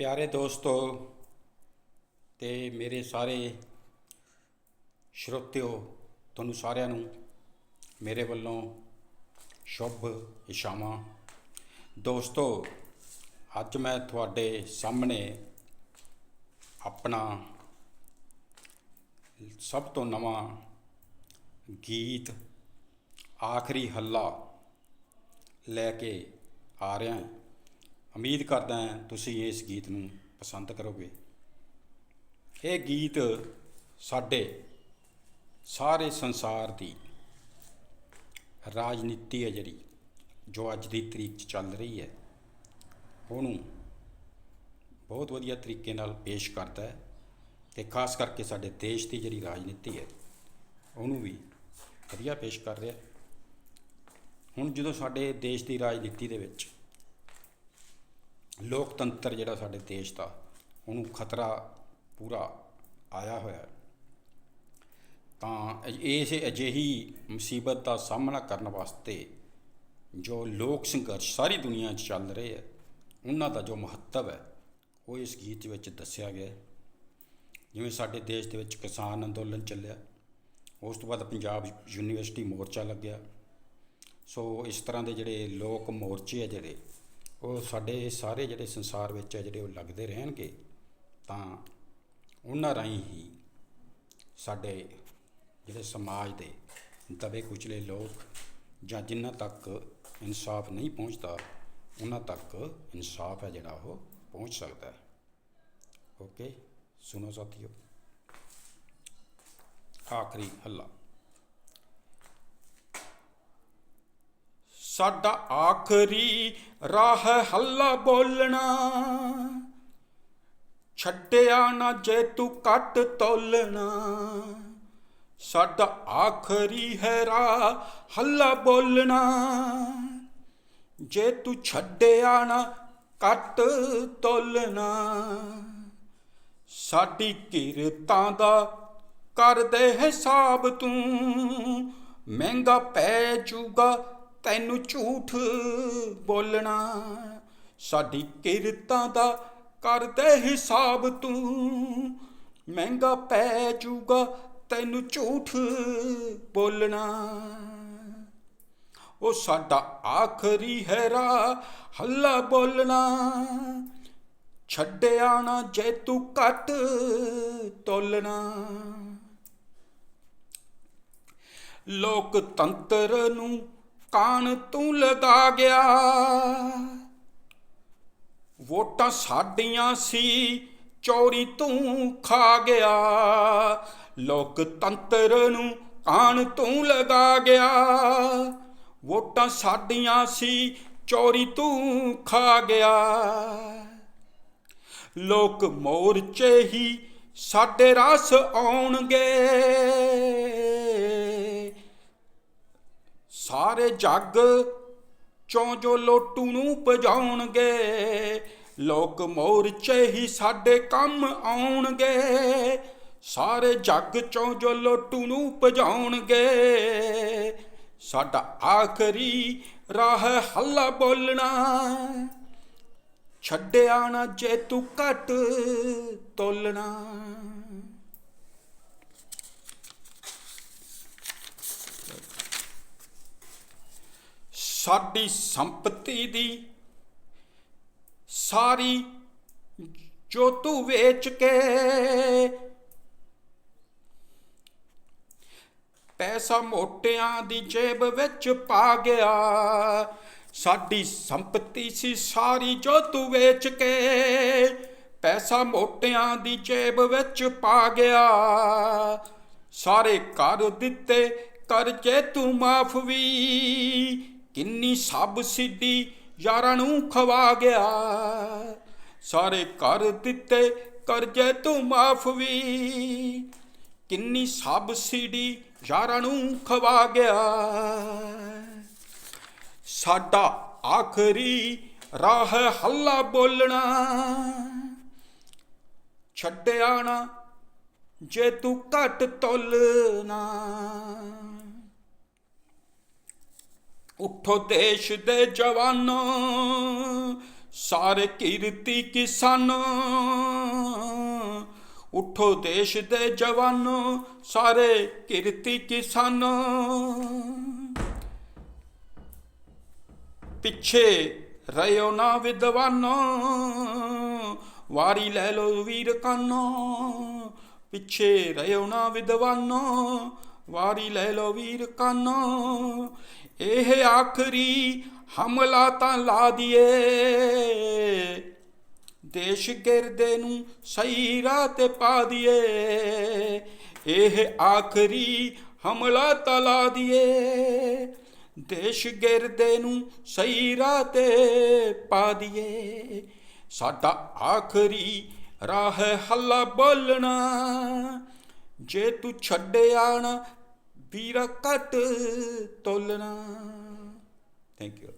ਪਿਆਰੇ ਦੋਸਤੋ ਤੇ ਮੇਰੇ ਸਾਰੇ ਸ਼ਰੋਤਿਓ, ਤੁਹਾਨੂੰ ਸਾਰਿਆਂ ਨੂੰ ਮੇਰੇ ਵੱਲੋਂ ਸ਼ੁਭ ਇਸ਼ਾਵਾਂ ਦੋਸਤੋ, ਅੱਜ ਮੈਂ ਤੁਹਾਡੇ ਸਾਹਮਣੇ ਆਪਣਾ ਸਭ ਤੋਂ ਨਵਾਂ ਗੀਤ, ਆਖਰੀ ਹੱਲਾ ਲੈ ਕੇ ਆ ਰਿਹਾ ਹਾਂ। ਉਮੀਦ ਕਰਦਾ ਹਾਂ ਤੁਸੀਂ ਇਸ ਗੀਤ ਨੂੰ ਪਸੰਦ ਕਰੋਗੇ। ਇਹ ਗੀਤ ਸਾਡੇ ਸਾਰੇ ਸੰਸਾਰ ਦੀ ਰਾਜਨੀਤੀ ਹੈ ਜਿਹੜੀ, ਜੋ ਅੱਜ ਦੀ ਤਰੀਕ 'ਚ ਚੱਲ ਰਹੀ ਹੈ। ਉਹਨੂੰ ਬਹੁਤ ਵਧੀਆ ਤਰੀਕੇ ਨਾਲ ਪੇਸ਼ ਕਰਦਾ ਹੈ ਤੇ ਖਾਸ ਕਰਕੇ ਸਾਡੇ ਦੇਸ਼ ਦੀ ਜਿਹੜੀ ਰਾਜਨੀਤੀ ਹੈ, ਉਹਨੂੰ ਵੀ ਵਧੀਆ ਪੇਸ਼ ਕਰ ਰਿਹਾ। ਹੁਣ ਜਦੋਂ ਸਾਡੇ ਦੇਸ਼ ਦੀ ਰਾਜਨੀਤੀ ਦੇ ਵਿੱਚ ਲੋਕਤੰਤਰ ਜਿਹੜਾ ਸਾਡੇ ਦੇਸ਼ ਦਾ, ਉਹਨੂੰ ਖਤਰਾ ਪੂਰਾ ਆਇਆ ਹੋਇਆ ਤਾਂ ਇਸ ਅਜਿਹੀ ਮੁਸੀਬਤ ਦਾ ਸਾਹਮਣਾ ਕਰਨ ਵਾਸਤੇ ਜੋ ਲੋਕ ਸੰਘਰਸ਼ ਸਾਰੀ ਦੁਨੀਆ 'ਚ ਚੱਲ ਰਹੇ ਹੈ, ਉਹਨਾਂ ਦਾ ਜੋ ਮਹੱਤਵ ਹੈ, ਉਹ ਇਸ ਗੀਤ ਵਿੱਚ ਦੱਸਿਆ ਗਿਆ ਜਿਵੇਂ ਸਾਡੇ ਦੇਸ਼ ਦੇ ਵਿੱਚ ਕਿਸਾਨ ਅੰਦੋਲਨ ਚੱਲਿਆ, ਉਸ ਤੋਂ ਬਾਅਦ ਪੰਜਾਬ ਯੂਨੀਵਰਸਿਟੀ ਮੋਰਚਾ ਲੱਗਿਆ। ਸੋ ਇਸ ਤਰ੍ਹਾਂ ਦੇ ਜਿਹੜੇ ਲੋਕ ਮੋਰਚੇ ਆ ਜਿਹੜੇ ਉਹ ਸਾਡੇ ਸਾਰੇ ਜਿਹੜੇ ਸੰਸਾਰ ਵਿੱਚ ਹੈ ਜਿਹੜੇ ਉਹ ਲੱਗਦੇ ਰਹਿਣਗੇ, ਤਾਂ ਉਹਨਾਂ ਰਾਹੀਂ ਹੀ ਸਾਡੇ ਜਿਹੜੇ ਸਮਾਜ ਦੇ ਦਬੇ ਕੁਚਲੇ ਲੋਕ ਜਾਂ ਜਿਨ੍ਹਾਂ ਤੱਕ ਇਨਸਾਫ ਨਹੀਂ ਪਹੁੰਚਦਾ, ਉਹਨਾਂ ਤੱਕ ਇਨਸਾਫ ਹੈ ਜਿਹੜਾ ਉਹ ਪਹੁੰਚ ਸਕਦਾ ਹੈ। ਓਕੇ ਸੁਣੋ ਸਾਥੀਓ। ਆਖਰੀ ਹੱਲਾ। ਸਾਡਾ ਆਖਰੀ ਰਾਹ ਹੱਲਾ ਬੋਲਣਾ। ਛੱਡਿਆ ਨਾ ਜੇ ਤੂੰ ਕੱਟ ਤੋਲਣਾ। ਸਾਡਾ ਆਖਰੀ ਹੈ ਰਾਹ ਹੱਲਾ ਬੋਲਣਾ। ਜੇ ਤੂੰ ਛੱਡਿਆ ਨਾ ਕੱਟ ਤੋਲਣਾ, ਸਾਡੀ ਕਿਰਤਾਂ ਦਾ ਕਰਦੇ ਹਿਸਾਬ ਤੂੰ। ਮਹਿੰਗਾ ਪੈ ਜੂਗਾ ਤੈਨੂੰ ਝੂਠ ਬੋਲਣਾ। ਸਾਡੀ ਕਿਰਤਾਂ ਦਾ ਕਰਦੇ ਹਿਸਾਬ ਤੂੰ। ਮਹਿੰਗਾ ਪੈ ਜੂਗਾ ਤੈਨੂੰ ਝੂਠ ਬੋਲਣਾ। ਉਹ ਸਾਡਾ ਆਖਰੀ ਹੈ ਰਾਹ ਹੱਲਾ ਬੋਲਣਾ। ਛੱਡਿਆ ਨਾ ਜੇ ਤੂੰ ਕੱਟ ਤੋਲਣਾ। ਲੋਕਤੰਤਰ ਨੂੰ ਕਾਨ ਤੂੰ ਲਗਾ ਗਿਆ। ਵੋਟਾਂ ਸਾਡੀਆਂ ਸੀ, ਚੋਰੀ ਤੂੰ ਖਾ ਗਿਆ। ਲੋਕਤੰਤਰ ਨੂੰ ਕਾਨ ਤੂੰ ਲਗਾ ਗਿਆ। ਵੋਟਾਂ ਸਾਡੀਆਂ ਸੀ, ਚੋਰੀ ਤੂੰ ਖਾ ਗਿਆ। ਲੋਕ ਮੋਰਚੇ ਹੀ ਸਾਡੇ ਰਸ ਆਉਣਗੇ। ਜੱਗ ਚੋਂ ਜੋ ਲੋਟੂ ਨੂੰ ਪਜਾਉਣਗੇ ਲੋਕ ਮੋਰਚੇ ਹੀ ਸਾਡੇ ਕੰਮ ਆਉਣਗੇ। ਸਾਰੇ ਜੱਗ ਚੋਂ ਜੋ ਲੋਟੂ ਨੂੰ ਪਜਾਉਣਗੇ ਸਾਡਾ ਆਖਰੀ ਰਾਹ ਹੱਲਾ ਬੋਲਣਾ। ਛੱਡਿਆ ਨਾ ਜੇ ਤੂੰ ਘਟ ਤੋਲਣਾ। ਸਾਡੀ ਸੰਪਤੀ ਦੀ ਸਾਰੀ ਜੋ ਤੂੰ ਵੇਚ ਕੇ ਪੈਸਾ ਮੋਟਿਆਂ ਦੀ ਜੇਬ ਵਿੱਚ ਪਾ ਗਿਆ, ਸਾਡੀ ਸੰਪਤੀ ਸੀ ਸਾਰੀ ਜੋ ਤੂੰ ਵੇਚ ਕੇ ਪੈਸਾ ਮੋਟਿਆਂ ਦੀ ਜੇਬ ਵਿੱਚ ਪਾ ਗਿਆ। ਸਾਰੇ ਕਰ ਦਿੱਤੇ, ਕਰਜ਼ੇ ਤੂੰ ਮਾਫ ਵੀ ਕਿੰਨੀ ਸਬਸਿਡੀ ਯਾਰਾਂ ਨੂੰ ਖਵਾ ਗਿਆ। ਸਾਰੇ ਕਰ ਦਿੱਤੇ, ਕਰਜ਼ੇ ਤੂੰ ਮਾਫ ਵੀ। ਕਿੰਨੀ ਸਬਸਿਡੀ ਯਾਰਾਂ ਨੂੰ ਖਵਾ ਗਿਆ। ਸਾਡਾ ਆਖਰੀ ਰਾਹ ਹੱਲਾ ਬੋਲਣਾ। ਛੱਡਿਆ ਨਾ ਜੇ ਤੂੰ ਘਟ ਤੋਲਣਾ। ਉਠੋ ਦੇਸ਼ ਦੇ ਜਵਾਨੋ, ਸਾਰੇ ਕਿਰਤੀ ਕਿਸਾਨ। ਉਠੋ ਦੇਸ਼ ਦੇ ਜਵਾਨੋ, ਸਾਰੇ ਕਿਰਤੀ ਕਿਸਾਨ। ਪਿੱਛੇ ਰਹਿਓ ਨਾ ਵਿਦਵਾਨੋ, ਵਾਰੀ ਲੈ ਲੋ ਵੀਰ ਕਾਨੋ। ਪਿੱਛੇ ਰਹਿਓ ਨਾ ਵਿਦਵਾਨੋ ਵਾਰੀ ਲੈ ਲੋ ਵੀਰ ਕਾਨੋ। ਇਹ ਆਖਰੀ ਹਮਲਾ ਤਾਂ ਲਾ ਦੀਏ। ਦੇਸ਼ ਗਿਰਦੇ ਨੂੰ ਸਹੀ ਰਾਹ ਤੇ ਪਾ ਦੀਏ। ਇਹ ਆਖਰੀ ਹਮਲਾ ਤਾਂ ਲਾ ਦੀਏ। ਦੇਸ਼ ਗਿਰਦੇ ਨੂੰ ਸਹੀ ਰਾਹ ਤੇ ਪਾ ਦੀਏ। ਸਾਡਾ ਆਖਰੀ ਰਾਹ ਹੱਲਾ ਬੋਲਣਾ। ਜੇ ਤੂੰ ਛੱਡਿਆ ਨਾ ਵੀਰਾ ਕੱਟ ਤੋਲਣਾ। Thank you